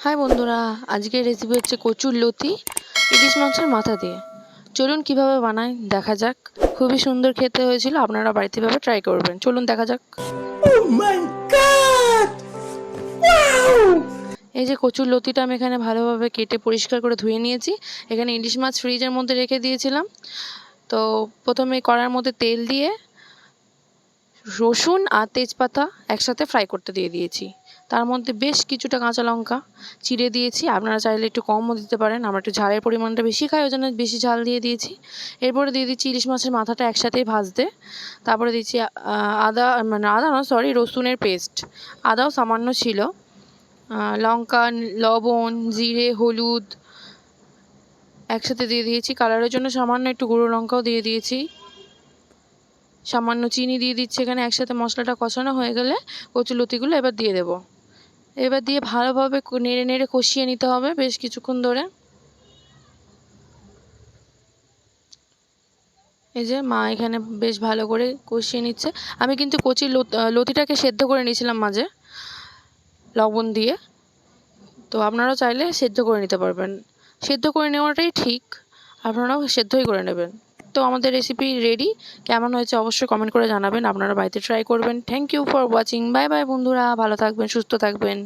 High বন্ধুরা আজকের recipe হচ্ছে কচুর লতি ইলিশ মাছের মাথা দিয়ে। চলুন কীভাবে বানাই দেখা যাক। খুবই সুন্দর খেতে হয়েছিল আপনারা বাড়িতে ভাবে ট্রাই করবেন। চলুন দেখা যাক। Oh! এই যে কচুর লতিটা আমি এখানে ভালোভাবে কেটে পরিষ্কার করে ধুয়ে নিয়েছি। এখানে ইলিশ মাছ ফ্রিজের মধ্যে রেখে দিয়েছিলাম। তো প্রথমে কড়ার মধ্যে তেল দিয়ে রসুন আর তেজপাতা একসাথে ফ্রাই করতে দিয়ে দিয়েছি। তার মধ্যে বেশ কিছুটা কাঁচা লঙ্কা চিড়ে দিয়েছি। আপনারা চাইলে একটু কমও দিতে পারেন। আমরা একটু ঝালের পরিমাণটা বেশি খাই, ওই জন্য বেশি ঝাল দিয়ে দিয়েছি। এরপরে দিয়ে দিচ্ছি ইলিশ মাছের মাথাটা একসাথেই ভাজতে। তারপরে দিচ্ছি আদা মানে আদা না সরি রসুনের পেস্ট আদাও সামান্য ছিল। লঙ্কা, লবণ, জিরে, হলুদ একসাথে দিয়ে দিয়েছি। কালারের জন্য সামান্য একটু গুঁড়ো লঙ্কাও দিয়ে দিয়েছি। সামান্য চিনি দিয়ে দিচ্ছি এখানে, একসাথে মশলাটা কষানো হয়ে গেলে কচুলতিগুলো এবার দিয়ে দেব। এবার দিয়ে ভালোভাবে নেড়ে নেড়ে কষিয়ে নিতে হবে বেশ কিছুক্ষণ ধরে। এই যে মা এখানে বেশ ভালো করে কষিয়ে নিচ্ছে। আমি কিন্তু কচি লত- লতিটাকে সেদ্ধ করে নিয়েছিলাম মাঝে, লবণ দিয়ে। তো আপনারাও চাইলে সেদ্ধ করে নিতে পারবেন। সেদ্ধ করে নেওয়াটাই ঠিক, আপনারাও সেদ্ধই করে নেবেন। তো আমাদের রেসিপি রেডি কেমন হয়েছে অবশ্যই কমেন্ট করে জানাবেন। আপনারা বাড়িতে ট্রাই করবেন। Thank you for watching bye bye বন্ধুরা। ভালো থাকবেন, সুস্থ থাকবেন।